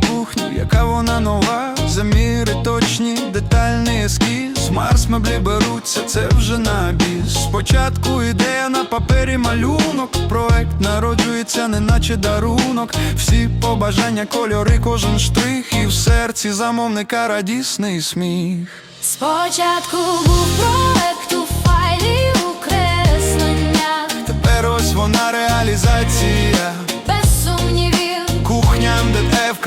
сукню, яка вона нова, заміри точні, детальний ескіз. Марс меблі беруться, це вже на біс. Спочатку ідея на папері малюнок. Проект народжується, неначе дарунок. Всі побажання, кольори, кожен штрих, і в серці замовника радісний сміх. Спочатку був проект у файлі у кресленнях, Тепер ось вона реалізація.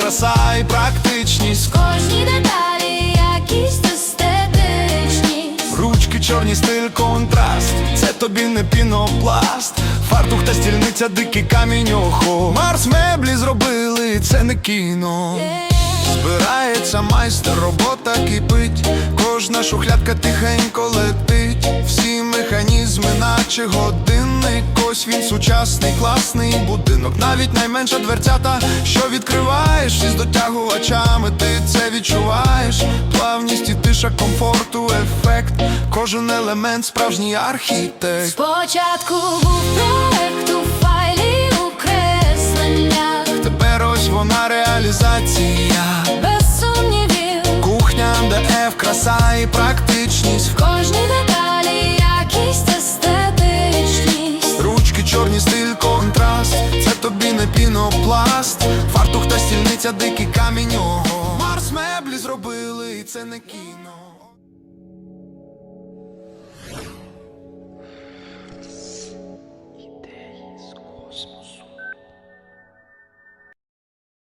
Краса і практичність. кожній деталі якість естетичність. Ручки, чорний стиль, контраст. Це тобі не пінопласт. Фартух та стільниця, дикий камінь охо. Марс меблі зробили, це не кіно. Збирається майстер, робота кипить. Кожна шухлядка тихенько летить. Всі механізми, наче годинник. Ось він сучасний, класний будинок. Навіть найменша дверцята, що відкриваєш із дотягувачами, ти це відчуваєш. Плавність і тиша комфорту, ефект. Кожен елемент справжній архітект. Спочатку був проект у файлі у кресленнях, Тепер ось вона реалізація. без сумнівів, Кухня, де F, краса і практичність. в кожній деталі Фартух дикі камінь. Марс меблі зробили, і це не кіно.